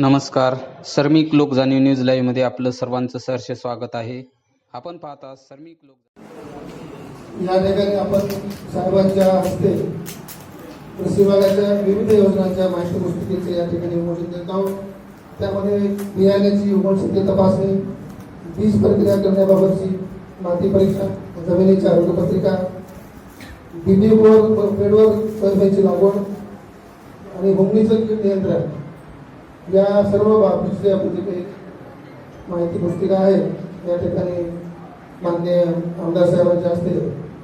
नमस्कार. सर्मिक लोक जाणीव न्यूज लाईव्हमध्ये आपलं सर्वांचं सहर्ष स्वागत आहे. आपण पाहता सर्मिक लोक या ठिकाणी आपण सर्वांच्या हस्ते कृषी विभागाच्या विविध योजनांच्या माहिती पुस्तिकेचे या ठिकाणी विमोचन देत आहोत. त्यामध्ये बियाण्याची उगवणशक्ती तपासणी बीज प्रक्रिया करण्याबाबतची माती परीक्षा जमिनीची आरोग्य पत्रिका बीबी बोर बेडवर लागवड आणि भूमीचं नियंत्रण. या सर्व बाबतीची आपली जी काही माहिती पुस्तिका आहे. या ठिकाणी मान्य आमदार साहेबांच्या असते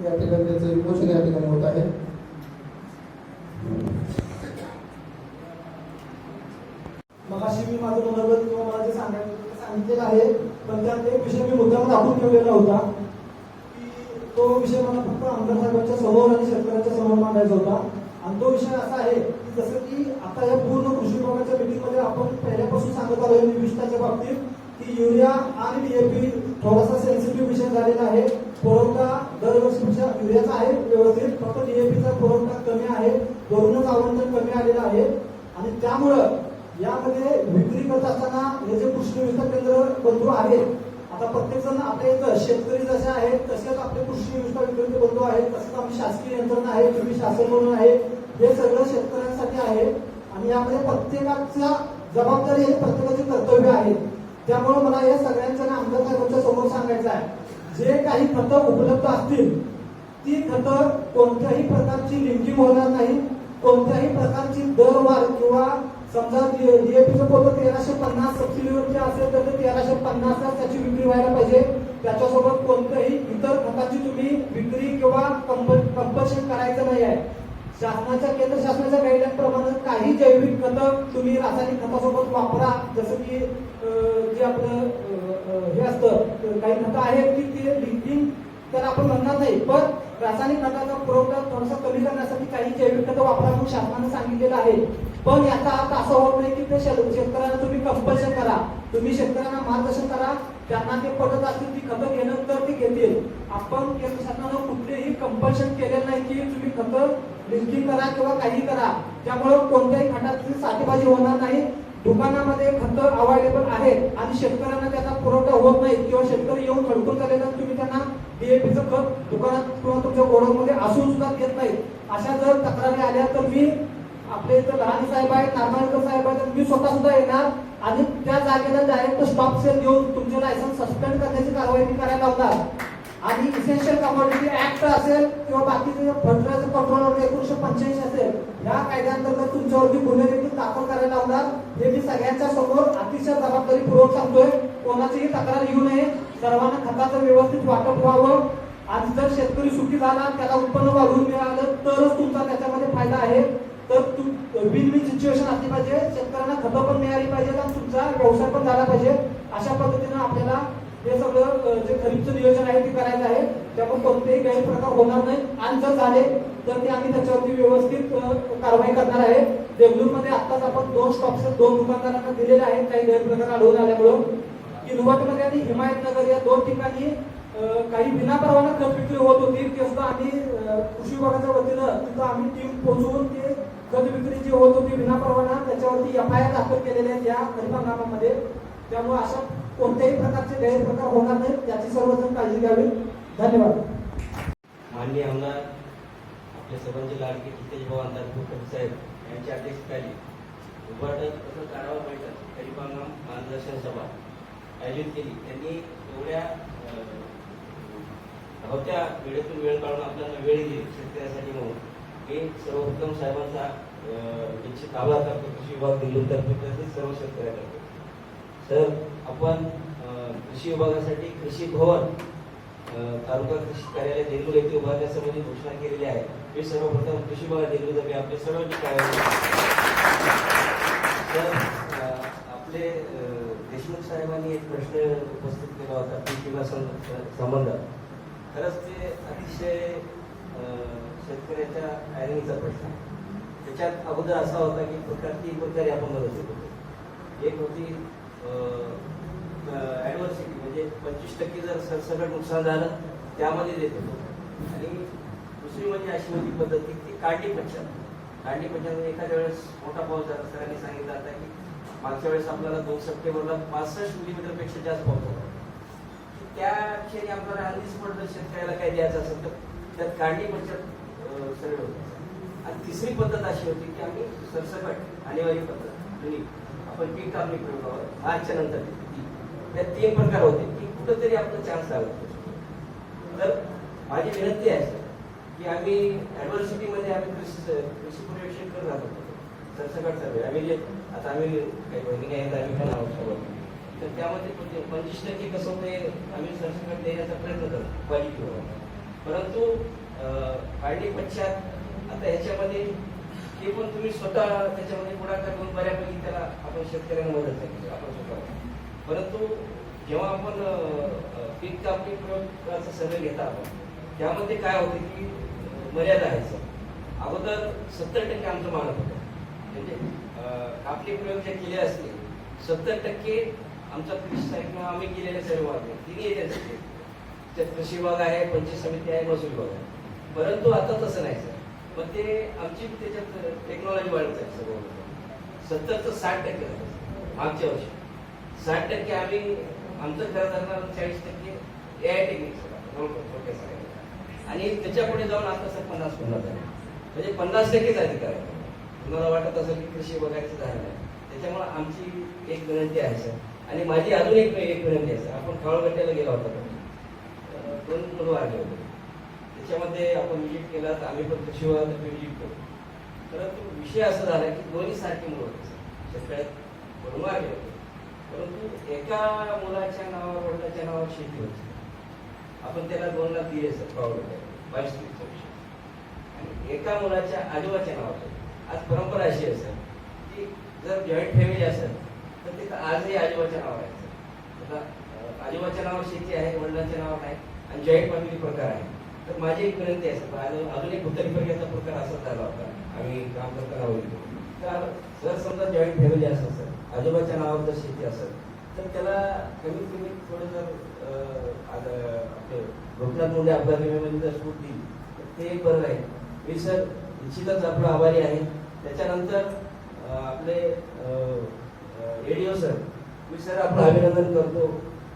या ठिकाणी त्याचं विमोचन या ठिकाणी होत आहे. मगाशी मी माझं मनोगत किंवा मला जे सांगायचं सांगितलेलं आहे पण त्यात एक विषय मी मुद्दाम दाखवून ठेवलेला होता की तो विषय मला फक्त आमदार साहेबांच्या समोर आणि शेतकऱ्यांच्या समोर मांडायचा होता. आणि तो विषय असा आहे की जसं की आता या पूर्ण कृषी विभागाच्या मीटिंगमध्ये आपण पहिल्यापासून सांगत आलोय निविष्ठाच्या बाबतीत की युरिया आणि डीएपी थोडासा सेन्सिटिव्ह विषय झालेला आहे. पुरवठा दरवर्षीपेक्षा युरियाचा आहे व्यवस्थित फक्त डीएपीचा पुरवठा कमी आहे वरूनच आवंटन कमी आलेलं आहे. आणि त्यामुळं यामध्ये विक्री करत असताना हे जे कृषी विकास केंद्र बंधू आहेत आता प्रत्येक जण आपल्या इथं शेतकरी जसे आहेत तसेच आपले कृषी विकास विक्रेते बंधू आहेत तसंच आम्ही शासकीय यंत्रणा आहे तुम्ही शासन म्हणून आहे हे सगळं शेतकऱ्यांसाठी आहे. आणि यामध्ये प्रत्येकाचा जबाबदारी हे प्रत्येकाचे कर्तव्य आहे. त्यामुळे मला हे सगळ्यांच्या ना आमदार साहेबांच्या समोर सांगायचं आहे. जे काही खतं उपलब्ध असतील ती खतं कोणत्याही प्रकारची लिंकिंग होणार नाही. कोणत्याही प्रकारची दरवाढ किंवा समजा डीएपीचं पोतं तेराशे पन्नास सबसिडीवरती असेल तर ते तेराशे पन्नास त्याची विक्री व्हायला पाहिजे. त्याच्यासोबत कोणत्याही इतर खताची तुम्ही विक्री किंवा कंपल्शन करायचं नाही आहे. शासनाच्या केंद्र शासनाच्या गाईडलाईन प्रमाणे काही जैविक खतं तुम्ही रासायनिक खतासोबत वापरा. जसं की जे आपलं हे असतं काही खतं आहेत की ते लिंकिंग तर आपण म्हणणार नाही. पण रासायनिक खताचा पुरवठा थोडासा कमी करण्यासाठी काही जैविक खतं वापरा म्हणून शासनाने सांगितलेलं आहे. पण याचा अर्थ असा होत नाही की ते शेतकऱ्यांना तुम्ही कंपल्शन करा. तुम्ही शेतकऱ्यांना मार्गदर्शन करा. त्यांना ते पडत असतील ती खतं घेणं तर ते घेतील. आपण केंद्र शासनानं कुठलेही कंपल्शन केलेलं नाही की तुम्ही खतं लिंकिंग करा किंवा काही करा. त्यामुळे कोणत्याही खताची साठेबाजी होणार नाही. दुकानामध्ये खतं अवेलेबल आहे आणि शेतकऱ्यांना त्याचा पुरवठा होत नाही किंवा शेतकरी येऊन खडकून तर तुम्ही त्यांना डीएपीचं खत दुकानात किंवा तुमच्या गोडाऊनमध्ये असून सुद्धा देत नाही अशा जर तक्रारी आल्या तर मी आपले इथं लहान साहेब आहेत नारमाळकर साहेब आहेत तर मी स्वतः सुद्धा येणार. आणि त्या जागेला डायरेक्ट स्टॉप सेल देऊन तुमचे लायसन्स सस्पेंड करण्याची कारवाई मी करायला लावणार. आणि इसेन्शियल कमोडिटी ऍक्ट असेल किंवा बाकीचे फर्टिलायझर कंट्रोल ऑर्डर एकोणीशे पंच्याऐंशी असेल या कायद्यांतर्गत तुमच्यावरती गुन्हे देखील दाखल करायला लावणार. हे मी सगळ्यांच्या समोर अतिशय जबाबदारीपूर्वक सांगतोय. कोणाचीही तक्रार येऊ नये. सर्वांना खताचं व्यवस्थित वाटप व्हावं. आणि जर शेतकरी सुखी झाला त्याला उत्पन्न वाढवून मिळालं तरच तुमचा त्याच्यामध्ये फायदा आहे. तर विन विन सिच्युएशन असली पाहिजे. खतं पण मिळाली पाहिजे आणि तुमचा व्यवसाय पण झाला पाहिजे. अशा पद्धतीनं आपल्याला हे सगळं जे खरीपचं नियोजन आहे ते करायचं आहे. त्यामुळे कोणतेही गैरप्रकार होणार नाही. आणि जर झाले तर ते आम्ही त्याच्यावरती व्यवस्थित कारवाई करणार आहे. देगलूरमध्ये आत्ताच आपण दोन स्टॉप्स दोन दुकानदारांना दिलेले आहेत. काही गैरप्रकार आढळून आल्यामुळं. किनवटमध्ये आणि हिमायतनगर या दोन ठिकाणी काही विनापरवाना खत विक्री होत होती. ते सुद्धा आम्ही कृषी विभागाच्या वतीनं तिथं आम्ही टीम पोहोचवून ते खत विक्री जी होत होती विनापरवाना त्याच्यावरती एफ आय आर दाखल केलेले आहेत या खरीप त्यामुळे अशा कोणत्याही प्रकारचे गैरप्रकार होणार नाहीत याची सर्वजण काळजी घ्यावी. धन्यवाद. माननीय आमदार आपल्या सर्वांचे लाडके जितेश आमदार भूपती साहेब यांच्या अध्यक्षतेखाली उभाटक तसंच आढावा बैठक खरीप मार्गदर्शन सभा आयोजित केली. त्यांनी एवढ्या धावत्या वेळेतून वेळ काढून आपल्याला वेळ दिली शेतकऱ्यासाठी म्हणून. हे सर्वोत्तम साहेबांचा त्यांची काला आभार कृषी विभाग दिल्लीतर्फे तसेच सर्व शेतकऱ्यातर्फे सर आपण कृषी विभागासाठी कृषी भवन तालुका कृषी कार्यालय देगलूर येथे उभारण्यासंबंधी घोषणा केलेली आहे मी सर्वप्रथम कृषी विभाग देगलूर आपले सर्वांची कार्यालय तर आपले देशमुख साहेबांनी एक प्रश्न उपस्थित केला होता पीक विमा संबंध खरंच ते अतिशय अं, शेतकऱ्याच्या आयरणीचा प्रश्न आहे. त्याच्यात अगोदर असा होता की प्रकार तीन प्रकारे आपण बघत होतो. एक होती ऍडव्हर्सिटी म्हणजे पंचवीस टक्के जर सरसकट नुकसान झालं त्यामध्ये देत होतो. आणि दुसरी म्हणजे अशी होती पद्धत की ती काढणी पंचायत काढणी पंचायत म्हणजे एखाद्या वेळेस मोठा पाऊस झाला सरांनी सांगितलं आता की मागच्या वेळेस आपल्याला दोन सप्टेंबरला पासष्ट मिलीमीटरपेक्षा जास्त पाऊस होता त्या क्षणी आपल्याला आधीच पडलं शेतकऱ्याला काय द्यायचं असेल तर त्यात काढणी पंचायत सरळ होतं. आणि तिसरी पद्धत अशी होती की आम्ही सरसकट आणेवारी पद्धत जुनी आपण पीक कापणी प्रयोगावर मार्चच्या नंतर. त्यात तीन प्रकार होते की कुठंतरी आपला चान्स आला तर माझी विनंती आहे की आम्ही मध्ये आम्ही कृषी कृषी पर्यवेक्षण करत राहतो. सरसकट सर्वे. आम्ही जे आता आम्ही काही बहिणी आहेत आम्ही पण आहोत तर त्यामध्ये पंचवीस टक्के कसं होते आम्ही सरसकट देण्याचा प्रयत्न करतो. क्वालिटीवर परंतु पार्टी पश्चात आता ह्याच्यामध्ये ते पण तुम्ही स्वतः त्याच्यामध्ये पुढाकार घेऊन बऱ्यापैकी त्याला आपण शेतकऱ्यांना मदत केली म्हणजे आपण स्वतः. परंतु जेव्हा आपण पीक कापणी प्रयोगाचा सर्वे घेता आपण त्यामध्ये काय होते की मर्यादा आहे सर. अगोदर सत्तर टक्के आमचं मानत होतं. म्हणजे कापणी प्रयोग जे केले असते सत्तर टक्के आमचा कृषी साहेब आम्ही केलेले सर्व आहे. तिन्ही एजन्सी त्यात कृषी विभाग आहे पंचायत समिती आहे महसूल विभाग आहे. परंतु आता तसं नाही सर. पण ते आमची त्याच्यात टेक्नॉलॉजी वाढत आहे सगळं. सत्तरचं साठ टक्के आमच्या मागच्या वर्षी. साठ टक्के आम्ही आमचं खरं धरणार चाळीस टक्के ए आय टेक्निक आणि त्याच्या पुढे जाऊन आता सर पन्नास पन्नास झाले. म्हणजे पन्नास टक्केच अधिकार आहे. तुम्हाला वाटत असेल की कृषी बघायचं झालं आहे त्याच्यामुळे आमची एक विनंती आहे सर. आणि माझी अजून एक एक विनंती आहे सर. आपण काळगट्ट्याला गेला होता. दोन मुलं आले होते. त्याच्यामध्ये आपण विजिट केला तर आम्ही पण कृषी विभागात विजिट करू. परंतु विषय असा झाला की दोन्ही सारखी मुलं होती शेतकऱ्यात म्हणून होते परंतु एका मुलाच्या नावावर वडिलाच्या नावावर शेती होती आपण त्याला दोन लाख दिले सर प्रॉब्लेम बावीस तेवीसचा विषय आणि एका मुलाच्या आजोबाच्या नावावर. आज परंपरा अशी असेल की जर जॉईंट फॅमिली असेल तर तिथं आजही आजोबाच्या नावावर आहे सर. आता आजोबाच्या नावावर शेती आहे वडिलांच्या नावावर आहे आणि जॉईंट फॅमिली प्रकार आहे. तर माझी एक विनंती आहे सर अजून एक प्रकार असा झाला होता. आम्ही काम करताना बघितलं. तर जर समजा जॉईंट फॅमिली असेल सर आजोबाच्या नावावर जर शेती असेल तर त्याला कमीत कमी थोडं जर आता आपले लोकनाथ मुंडे अपघात विम्यामध्ये जर सूट दिली तर ते एक बरं राहील. मी सर निश्चितच आपलं आभारी आहे. त्याच्यानंतर आपले एडीओ सर मी सर आपलं अभिनंदन करतो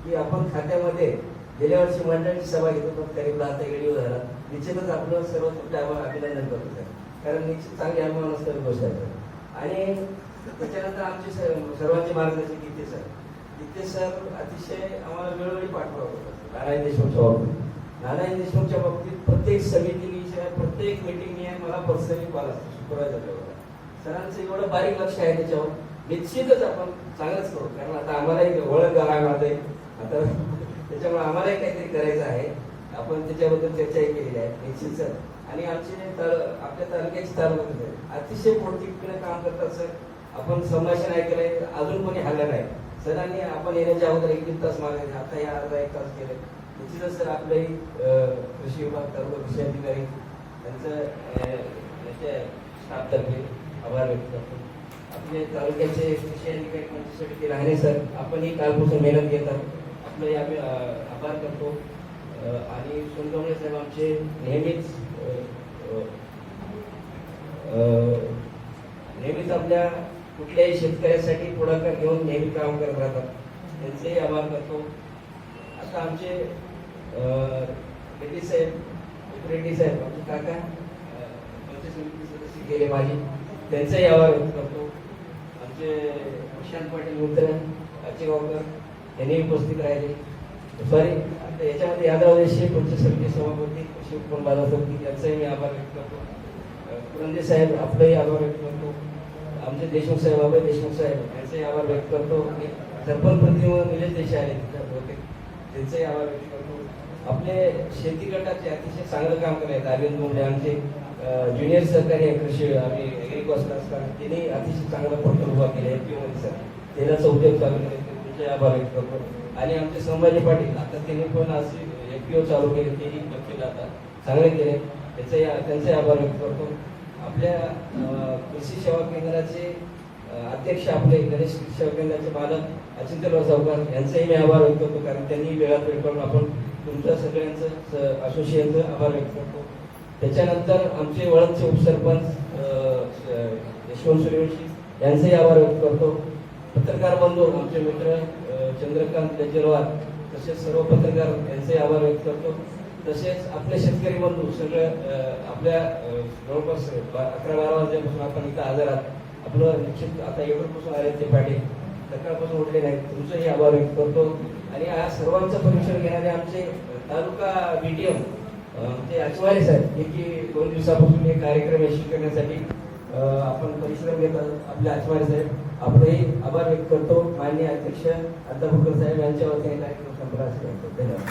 की आपण खात्यामध्ये गेल्या वर्षी मंडळाची सभा घेतो पण करीबला आता एडीओ झाला. निश्चितच आपलं सर्व तुमच्या अभिनंदन करतो सर कारण निश्चित चांगली अभिमान असणारी गोष्ट आहे आणि त्याच्यानंतर आमचे सर्वांचे मार्गदर्शक गीते सर गीते सर अतिशय आम्हाला वेळोवेळी पाठवा. नारायण देशमुखच्या बाबतीत. नारायण देशमुखच्या बाबतीत प्रत्येक समितीनी प्रत्येक मिटिंगनी मला पर्सनली कॉल असतो शुक्रवारच्या वेळेला सरांचं एवढं बारीक लक्ष आहे त्याच्यावर. निश्चितच आपण चांगलंच करू. कारण आता आम्हालाही ओळख करायला आता त्याच्यामुळे आम्हालाही काहीतरी करायचं आहे. आपण त्याच्याबद्दल चर्चाही केलेली आहे. निश्चित सर आणि आमचे जे आपल्या तालुक्याचे तालुक्यात अतिशय पोटतिकीनं काम करतात सर. आपण संभाषण ऐकलंय अजून कोणी हल्ला नाही. सरांनी आपण येण्याच्या अगोदर एक दीड तास मागायचे आता या अर्धा एक तास केले निश्चितच सर आपले कृषी विभाग तालुका कृषी अधिकारी त्यांचं स्टाफतर्फे आभार व्यक्त करतो. आपले तालुक्याचे कृषी अधिकारी पंचायत राहणे सर. आपणही कालपासून मेहनत घेतात आपलं आम्ही आभार करतो. आणि सोनगवणे साहेब आमचे नेहमीच अं, नेहमीच आपल्या कुठल्याही शेतकऱ्यासाठी पुढाकार घेऊन नेहमी काम करत राहतात. त्यांचेही आभार करतो. आता आमचे रेड्डी साहेब रेड्डी साहेब आमचे काका पंचायत समिती सदस्य गेले माझे त्यांचाही आभार व्यक्त करतो. आमचे प्रशांत पाटील मित्र आचेगावकर यांनी उपस्थित राहिले सॉरी आता याच्यामध्ये यादव शेख उच्च समिती सभापती कृषी पण बाजार समिती यांचाही मी आभार व्यक्त करतो. पुरंदे साहेब आपलाही आभार व्यक्त करतो. आमचे देशमुख साहेब अभय देशमुख साहेब यांचाही आभार व्यक्त करतो. सरपंच प्रतिनिधी निलेश देश आहे तिथं बहुतेक. त्यांचाही आभार व्यक्त करतो. आपले शेती गटाचे अतिशय चांगलं काम करायचं अरविंद मुंडे आमचे ज्युनियर सहकारी कृषी आम्ही एग्रिकॉस्ट असतात त्यांनी अतिशय चांगला पोर्टल उभा केला. एफमध्ये सर. तेलाचा उद्योग चालू केला. तुमचे आभार व्यक्त करतो आणि आमचे संभाजी पाटील आता त्यांनी पण असे एफपीओ चालू केले तेही नक्की आता चांगले केले. त्याचे त्यांचे आभार व्यक्त करतो. आपल्या कृषी सेवा केंद्राचे अध्यक्ष आपले गणेश कृषी सेवा केंद्राचे मालक अचिंत्यराव चौकार यांचाही मी आभार व्यक्त करतो कारण त्यांनी वेळात वेळ करून आपण तुमच्या सगळ्यांचं असोसिएशनचं आभार व्यक्त करतो. त्याच्यानंतर आमचे वळदचे उपसरपंच यशवंत सूर्यवंशी यांचाही आभार व्यक्त करतो. पत्रकार बंधू आमचे मित्र चंद्रकांत केजरीवाल तसेच सर्व पत्रकार यांचे आभार व्यक्त करतो. तसेच आपले शेतकरी बंधू सगळे आपल्या जवळपास बा- अकरा बारा वाजल्यापासून आपण इथं आजारात आहात. आपलं निश्चित आता एवढंपासून आले ते पाटील. सकाळपासून उठले नाहीत. तुमचंही आभार व्यक्त करतो. आणि या सर्वांचं परीक्षण घेणारे आमचे अ, तालुका एम ते अचवारे साहेब हे की दोन दिवसापासून हे कार्यक्रम यशस्वी करण्यासाठी आपण परिश्रम घेत आहोत. आपले अचवारे साहेब. आपलेही आभार व्यक्त करतो. माननीय अध्यक्ष अध्यापकर साहेब यांच्या वतीने कार्यक्रम संपला असेल धन्यवाद.